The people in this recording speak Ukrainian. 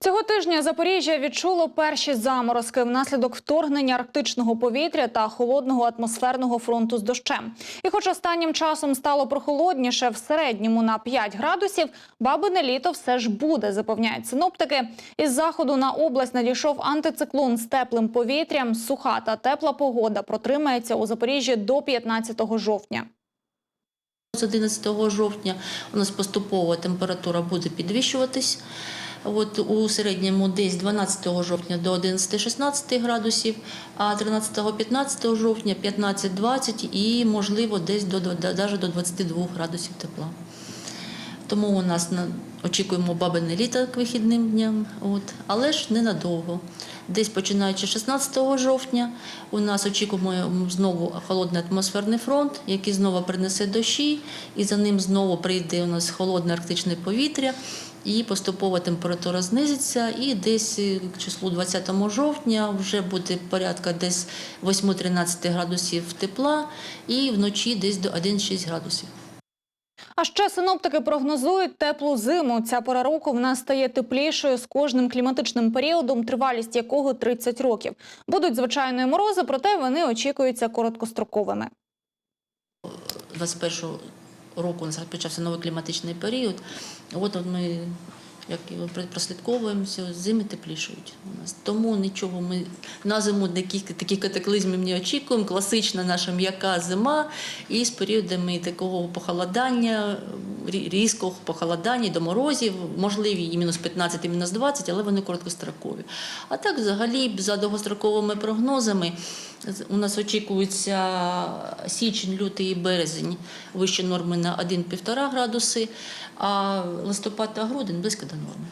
Цього тижня Запоріжжя відчуло перші заморозки внаслідок вторгнення арктичного повітря та холодного атмосферного фронту з дощем. І хоч останнім часом стало прохолодніше в середньому на 5 градусів, бабине літо все ж буде, запевняють синоптики. Із заходу на область надійшов антициклон з теплим повітрям. Суха та тепла погода протримається у Запоріжжі до 15 жовтня. З 11 жовтня у нас поступово температура буде підвищуватись. От у середньому десь 12 жовтня до 11-16 градусів, а 13-15 жовтня 15-20 і, можливо, десь до, навіть до 22 градусів тепла. Тому у нас на, очікуємо бабине літо к вихідним дням, от, але ж ненадовго. Десь починаючи 16 жовтня, у нас очікуємо знову холодний атмосферний фронт, який знову принесе дощі, і за ним знову прийде у нас холодне арктичне повітря, і поступово температура знизиться. І десь е, к числу 20 жовтня вже буде порядка десь 8-13 градусів тепла, і вночі десь до 1-6 градусів. А ще синоптики прогнозують теплу зиму. Ця пора року в нас стає теплішою з кожним кліматичним періодом, тривалість якого 30 років. Будуть звичайної морози, проте вони очікуються короткостроковими. 21 року у нас почався новий кліматичний період. От ми як прослідковуємося, зими теплішують у нас. Тому нічого ми на зиму таких, таких катаклизмів не очікуємо. Класична наша м'яка зима і з періодами такого похолодання, рі- похолодань до морозів, можливі і мінус 15, і мінус 20, але вони короткострокові. А так, взагалі, за довгостроковими прогнозами, у нас очікується січень, лютий і березень вище норми на 1-1,5 градуси, а листопад та грудень близько до норми.